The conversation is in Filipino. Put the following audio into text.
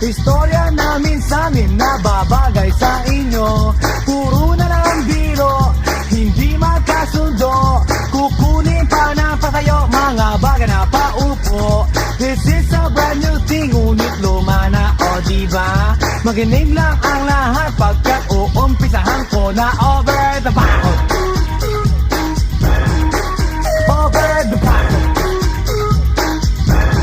Istorya na minsanin nababagay sa inyo. Puro na lang biro, hindi magkasundo. Kukunin pa na pa kayo mga bagay na paupo. This is a brand new thing, ngunit luma na o diba? Maginig lang ang lahat pagkat uumpisahan ko na o